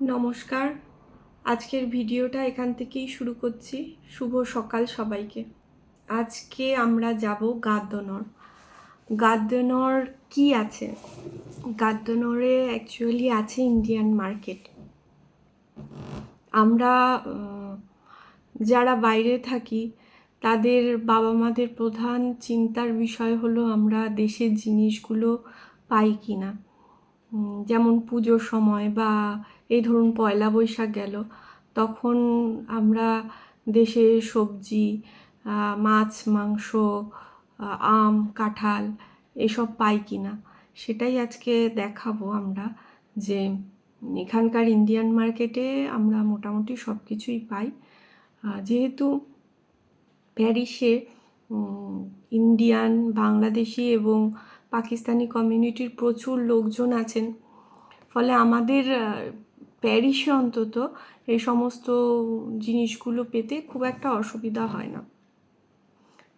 নমস্কার। আজকের ভিডিওটা এখান থেকেই শুরু করছি। শুভ সকাল সবাইকে। আজকে আমরা যাব গাদ্যনর গাদ্যনর কি আছে? গাদ্যনরে অ্যাকচুয়ালি আছে ইন্ডিয়ান মার্কেট আমরা যারা বাইরে থাকি, তাদের বাবা মাদের প্রধান চিন্তার বিষয় হলো আমরা দেশের জিনিসগুলো পাই কি না যেমন পুজোর সময় বা এই ধরুন পয়লা বৈশাখ গেল, তখন আমরা দেশের সবজি মাছ, মাংস আম, কাঁঠাল এসব পাই কি না সেটাই আজকে দেখাবো আমরা যে এখানকার ইন্ডিয়ান মার্কেটে আমরা মোটামুটি সব কিছুই পাই যেহেতু প্যারিসে ইন্ডিয়ান বাংলাদেশি এবং পাকিস্তানি কমিউনিটির প্রচুর লোকজন আছেন। ফলে আমাদের প্যারিসে অন্তত এই সমস্ত জিনিসগুলো পেতে খুব একটা অসুবিধা হয় না।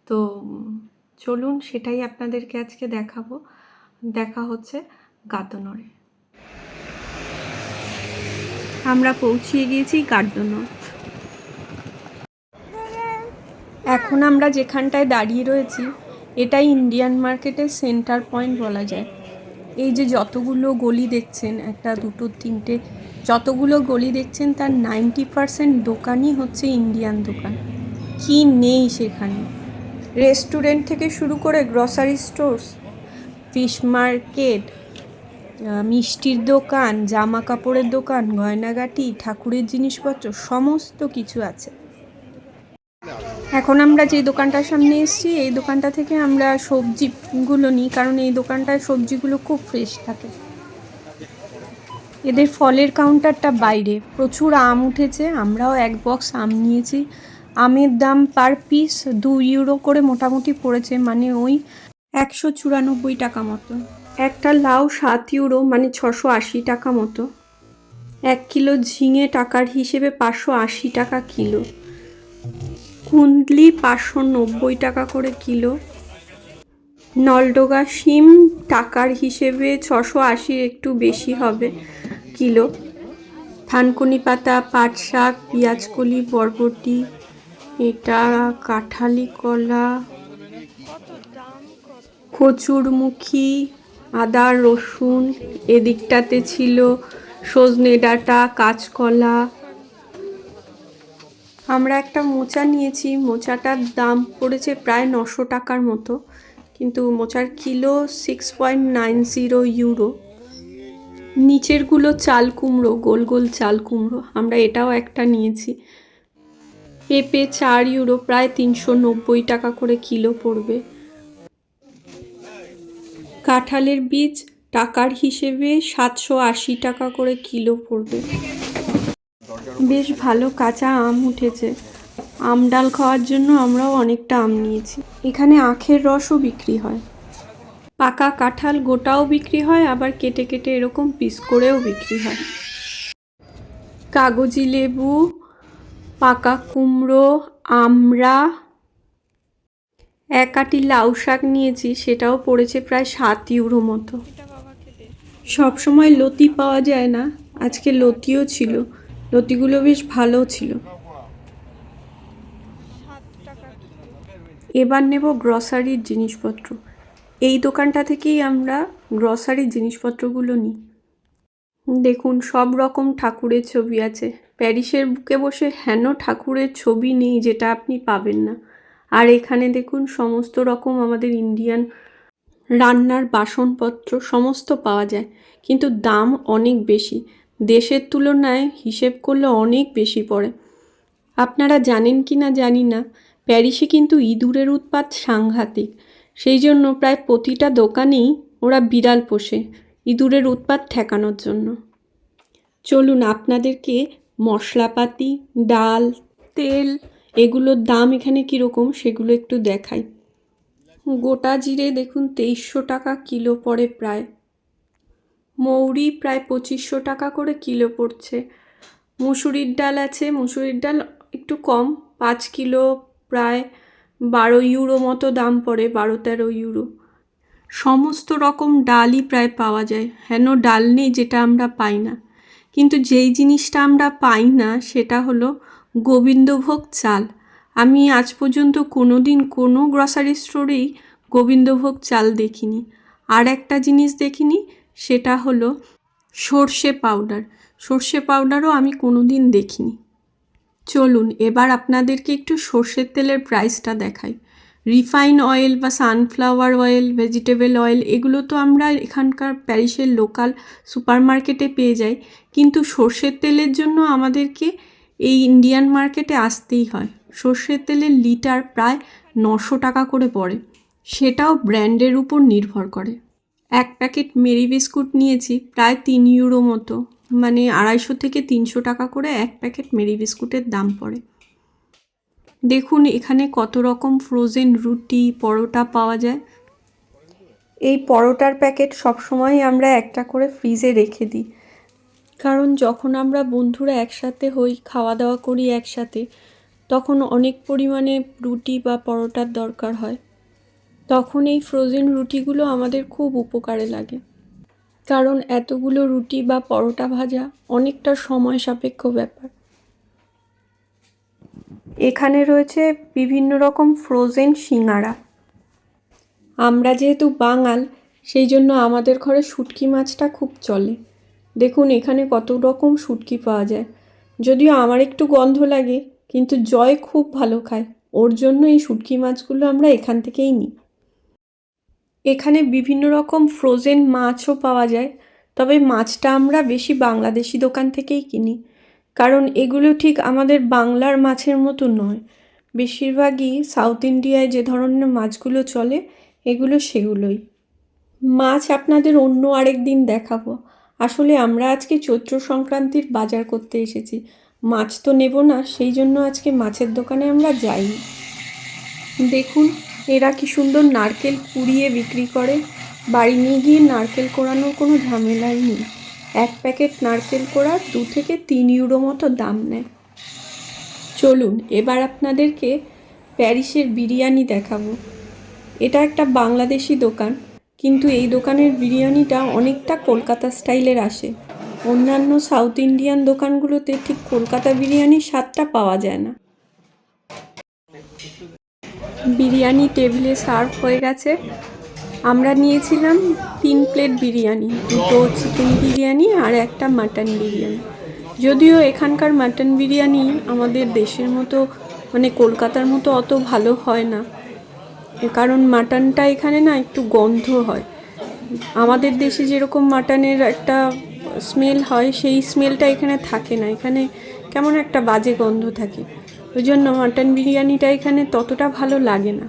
তো, চলুন সেটাই আপনাদেরকে আজকে দেখাবো। দেখা হচ্ছে গাদ্দনরে আমরা পৌঁছিয়ে গিয়েছি গার্ডনর। এখন আমরা যেখানটায় দাঁড়িয়ে রয়েছি এটাই ইন্ডিয়ান মার্কেটের সেন্টার পয়েন্ট বলা যায়। এই যে যতগুলো গলি দেখছেন, একটা, দুটো, তিনটে, যতগুলো গলি দেখছেন, তার নাইনটি পারসেন্ট দোকানই হচ্ছে ইন্ডিয়ান দোকান। কি নেই সেখানে? রেস্টুরেন্ট থেকে শুরু করে গ্রসারি স্টোর্স ফিশ মার্কেট মিষ্টির দোকান জামা কাপড়ের দোকান, গয়নাগাটি, ঠাকুরের জিনিসপত্র, সমস্ত কিছু আছে। এখন আমরা যে দোকানটার সামনে এসেছি, এই দোকানটা থেকে আমরা সবজিগুলো নিই, কারণ এই দোকানটায় সবজিগুলো খুব ফ্রেশ থাকে। এদের ফলের কাউন্টারটা বাইরে। প্রচুর আম উঠেছে, আমরাও এক বক্স আম নিয়েছি। আমের দাম পার পিস দু ইউরো করে মোটামুটি পড়েছে মানে ওই একশো চুরানব্বই টাকা মতো। একটা লাউ সাত ইউরো মানে ছশো আশি টাকা মতো। এক কিলো ঝিঙে টাকার হিসেবে পাঁচশো আশি টাকা কিলো। কুন্দলি পাঁচশো নব্বই টাকা করে কিলো। নলডোগা শিম টাকার হিসেবে ছশো আশির একটু বেশি হবে কিলো। থানকুনি পাতা, পাট শাক, পেঁয়াজকলি, বরবটি, এটা কাঁঠালি কলা, কচুরমুখী, আদা, রসুন, এদিকটাতে ছিল সজনে ডাঁটা, কাঁচকলা আমরা একটা মোচা নিয়েছি, মোচাটার দাম পড়েছে প্রায় নশো টাকার মতো, কিন্তু মোচার kilo six point nine zero euro নিচেরগুলো চাল কুমড়ো, গোল গোল চাল কুমড়ো, আমরা এটাও একটা নিয়েছি। পেঁপে চার ইউরো প্রায় তিনশো নব্বই টাকা করে কিলো পড়বে। কাঁঠালের বীজ টাকার হিসেবে সাতশো আশি টাকা করে কিলো পড়বে। বেশ ভালো কাঁচা আম উঠেছে। আম ডাল খাওয়ার জন্য আমরাও অনেকটা আম নিয়েছি। এখানে আখের রসও বিক্রি হয়। পাকা কাঁঠাল গোটাও বিক্রি হয়, আবার কেটে কেটে এরকম পিস করেও বিক্রি হয়। কাগজি লেবু, পাকা কুমড়ো, আমড়া, এক আটি লাউ শাক নিয়েছি, সেটাও পড়েছে প্রায় সাত ইউরো মতো। সব সময় লতি পাওয়া যায় না, আজকে লতিও ছিল। লতিগুলো বেশ ভালো ছিল। এবার নেব গ্রসারির জিনিসপত্র। এই দোকানটা থেকেই আমরা গ্রসারির জিনিসপত্রগুলো নিই। দেখুন, সব রকম ঠাকুরের ছবি আছে। প্যারিসের বুকে বসে হেন ঠাকুরের ছবি নেই যেটা আপনি পাবেন না। আর এখানে দেখুন, সমস্ত রকম আমাদের ইন্ডিয়ান রান্নার বাসনপত্র সমস্ত পাওয়া যায়। কিন্তু দাম অনেক বেশি। দেশের তুলনায় হিসেব করলে অনেক বেশি পড়ে। আপনারা জানেন কি না জানি না, প্যারিসে কিন্তু ইঁদুরের উৎপাত সাংঘাতিক। সেই জন্য প্রায় প্রতিটা দোকানেই ওরা বিড়াল পোষে ইঁদুরের উৎপাত ঠেকানোর জন্য। চলুন আপনাদেরকে মশলাপাতি, ডাল, তেল এগুলোর দাম এখানে কীরকম সেগুলো একটু দেখাই। গোটা জিরে দেখুন তেইশশো টাকা কিলো পড়ে প্রায়। মৌরি প্রায় পঁচিশশো টাকা করে কিলো পড়ছে। মুসুরির ডাল আছে, মুসুরির ডাল একটু কম, পাঁচ কিলো প্রায় বারো ইউরো মতো দাম পড়ে, বারো তেরো ইউরো। সমস্ত রকম ডালই প্রায় পাওয়া যায়। হেন ডাল নেই যেটা আমরা পাই না। কিন্তু যেই জিনিসটা আমরা পাই না, সেটা হলো গোবিন্দভোগ চাল। আমি আজ পর্যন্ত কোনো দিন কোনো গ্রসারি স্টোরেই গোবিন্দভোগ চাল দেখিনি। আর একটা জিনিস দেখিনি সেটা হলো সর্ষে পাউডার। সর্ষে পাউডারও আমি কোনো দিন দেখিনি। চলুন, এবার আপনাদেরকে একটু সর্ষের তেলের প্রাইসটা দেখাই। রিফাইন অয়েল বা সানফ্লাওয়ার অয়েল ভেজিটেবল অয়েল এগুলো তো আমরা এখানকার প্যারিসের লোকাল সুপার মার্কেটে পেয়ে যাই। কিন্তু সর্ষের তেলের জন্য আমাদেরকে এই ইন্ডিয়ান মার্কেটে আসতেই হয়। সর্ষের তেলের লিটার প্রায় নশো টাকা করে পড়ে। সেটাও ব্র্যান্ডের উপর নির্ভর করে। এক প্যাকেট মেরি বিস্কুট নিয়েছি, প্রায় তিন ইউরো মতো। মানে আড়াইশো থেকে তিনশো টাকা করে এক প্যাকেট মেরি বিস্কুটের দাম পড়ে। দেখুন এখানে কত রকম ফ্রোজেন রুটি, পরোটা পাওয়া যায়। এই পরোটার প্যাকেট সবসময় আমরা একটা করে ফ্রিজে রেখে দিই। কারণ যখন আমরা বন্ধুরা একসাথে হই খাওয়া দাওয়া করি একসাথে, তখন অনেক পরিমাণে রুটি বা পরোটার দরকার হয়। তখন এই ফ্রোজেন রুটিগুলো আমাদের খুব উপকারে লাগে। কারণ এতগুলো রুটি বা পরোটা ভাজা অনেকটা সময় সাপেক্ষ ব্যাপার। এখানে রয়েছে বিভিন্ন রকম ফ্রোজেন সিঙাড়া আমরা যেহেতু বাঙাল সেই জন্য আমাদের ঘরে শুটকি মাছটা খুব চলে। দেখুন এখানে কত রকম শুটকি পাওয়া যায়। যদিও আমার একটু গন্ধ লাগে কিন্তু জয় খুব ভালো খায়। ওর জন্য এই শুটকি মাছগুলো আমরা এখান থেকেই নিই। এখানে বিভিন্ন রকম ফ্রোজেন মাছও পাওয়া যায়, তবে মাছটা আমরা বেশি বাংলাদেশি দোকান থেকেই কিনি। কারণ এগুলো ঠিক আমাদের বাংলার মাছের মতো নয়। বেশিরভাগই সাউথ ইন্ডিয়ায় যে ধরনের মাছগুলো চলে, এগুলো সেগুলোই। মাছ আপনাদের অন্য আরেক দিন দেখাবো। আসলে আমরা আজকে চৈত্র সংক্রান্তির বাজার করতে এসেছি। মাছ তো নেব না, সেই জন্য আজকে মাছের দোকানে আমরা যাইনি। দেখুন এরা কি সুন্দর নারকেল কুড়িয়ে বিক্রি করে? বাড়ি নিয়ে গিয়ে নারকেল কোড়ানোর কোনো ঝামেলাই নেই। এক প্যাকেট নারকেল কোড়ার দু থেকে তিন ইউরো মতো দাম নেয়। চলুন, এবার আপনাদেরকে প্যারিসের বিরিয়ানি দেখাবো। এটা একটা বাংলাদেশি দোকান, কিন্তু এই দোকানের বিরিয়ানিটা অনেকটা কলকাতা স্টাইলের আসে। অন্যান্য সাউথ ইন্ডিয়ান দোকানগুলোতে ঠিক কলকাতা বিরিয়ানির স্বাদটা পাওয়া যায় না। বিরিয়ানি টেবিলে সার্ভ হয়ে গেছে। আমরা নিয়েছিলাম তিন প্লেট বিরিয়ানি, দুটো চিকেন বিরিয়ানি আর একটা মাটন বিরিয়ানি। যদিও এখানকার মাটন বিরিয়ানি আমাদের দেশের মতো মানে কলকাতার মতো অত ভালো হয় না। কারণ মাটনটা এখানে না একটু গন্ধ হয়। আমাদের দেশে যেরকম মাটনের একটা স্মেল হয়, সেই স্মেলটা এখানে থাকে না। এখানে কেমন একটা বাজে গন্ধ থাকে। ওই জন্য মাটন বিরিয়ানিটা এখানে ততটা ভালো লাগে না।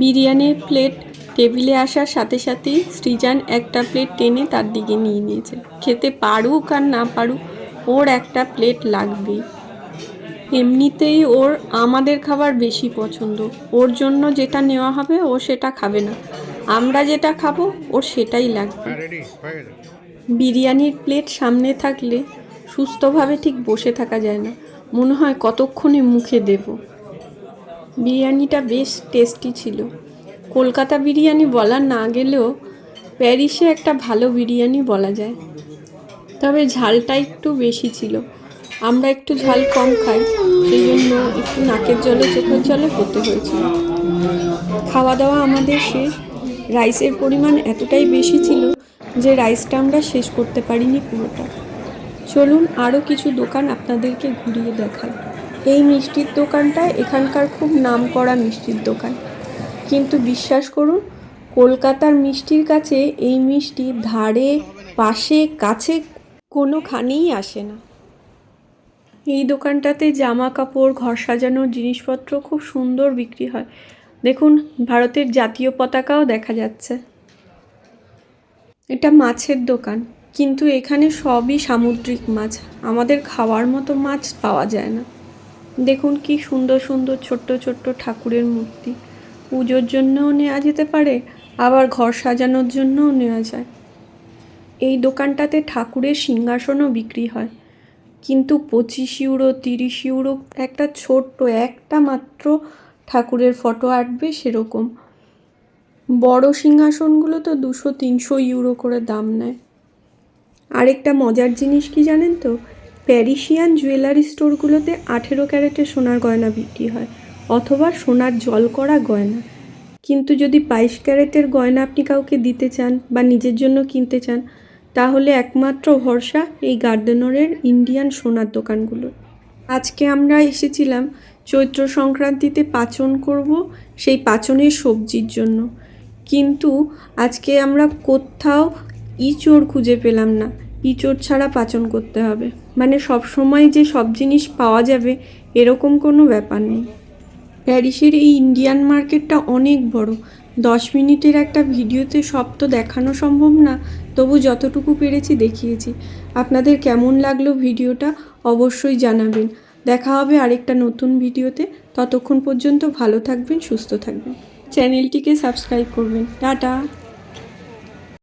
বিরিয়ানির প্লেট টেবিলে আসার সাথে সাথেই সৃজান একটা প্লেট টেনে তার দিকে নিয়ে নিয়েছে। খেতে পারুক আর না পারুক ওর একটা প্লেট লাগবেই। এমনিতেই ওর আমাদের খাবার বেশি পছন্দ। ওর জন্য যেটা নেওয়া হবে ও সেটা খাবে না। আমরা যেটা খাব ওর সেটাই লাগবে। বিরিয়ানির প্লেট সামনে থাকলে সুস্থভাবে ঠিক বসে থাকা যায় না। মনে হয় কতক্ষণে মুখে দেব। বিরিয়ানিটা বেশ টেস্টি ছিল। কলকাতা বিরিয়ানি বলা না গেলেও প্যারিসে একটা ভালো বিরিয়ানি বলা যায়। তবে ঝালটা একটু বেশি ছিল। আমরা একটু ঝাল কম খাই সেই জন্য একটু নাকের জলে চোখের জলে হতে হয়েছিল। খাওয়া দাওয়া আমাদের শেষ। রাইসের পরিমাণ এতটাই বেশি ছিল যে রাইসটা আমরা শেষ করতে পারিনি পুরোটা। চলুন আরও কিছু দোকান আপনাদেরকে ঘুরিয়ে দেখাই। এই মিষ্টির দোকানটা এখানকার খুব নাম করা মিষ্টির দোকান। কিন্তু বিশ্বাস করুন, কলকাতার মিষ্টির কাছে এই মিষ্টি ধারে, পাশে, কাছে কোনোখানেই আসে না। এই দোকানটাতে জামা কাপড় ঘর সাজানোর জিনিসপত্র খুব সুন্দর বিক্রি হয়। দেখুন, ভারতের জাতীয় পতাকাও দেখা যাচ্ছে। এটা মাছের দোকান। কিন্তু এখানে সবই সামুদ্রিক মাছ। আমাদের খাওয়ার মতো মাছ পাওয়া যায় না। দেখুন কি সুন্দর সুন্দর, ছোট্ট ছোট্ট ঠাকুরের মূর্তি। পুজোর জন্যও নেওয়া যেতে পারে, আবার ঘর সাজানোর জন্যও নেওয়া যায়। এই দোকানটাতে ঠাকুরের সিংহাসনও বিক্রি হয়। কিন্তু পঁচিশ ইউরো, তিরিশ ইউরো একটা ছোট্ট একটা মাত্র ঠাকুরের ফটো আঁটবে সেরকম। বড় সিংহাসনগুলো তো দুশো, তিনশো ইউরো করে দাম নেয়। আরেকটা মজার জিনিস কি জানেন তো? প্যারিসিয়ান জুয়েলারি স্টোরগুলোতে আঠেরো ক্যারেটের সোনার গয়না বিক্রি হয়, অথবা সোনার জল করা গয়না। কিন্তু যদি বাইশ ক্যারেটের গয়না আপনি কাউকে দিতে চান বা নিজের জন্য কিনতে চান, তাহলে একমাত্র ভরসা এই গার্ডেনরের ইন্ডিয়ান সোনার দোকানগুলো আজকে আমরা এসেছিলাম চৈত্র সংক্রান্তিতে পাচন করব সেই পাচনের সবজির জন্য। কিন্তু আজকে আমরা কোথাও ইঁচড় খুঁজে পেলাম না। ইঁচড় ছাড়া পাচন করতে হবে। মানে সব সময় যে সব জিনিস পাওয়া যাবে, এরকম কোনো ব্যাপার নেই। প্যারিসের এই ইন্ডিয়ান মার্কেটটা অনেক বড়। দশ মিনিটের একটা ভিডিওতে সব তো দেখানো সম্ভব না, তবু যতটুকু পেরেছি দেখিয়েছি। আপনাদের কেমন লাগল ভিডিওটা অবশ্যই জানাবেন। দেখা হবে আরেকটা নতুন ভিডিওতে। ততক্ষণ পর্যন্ত ভালো থাকবেন, সুস্থ থাকবেন। চ্যানেলটিকে সাবস্ক্রাইব করবেন। টাটা!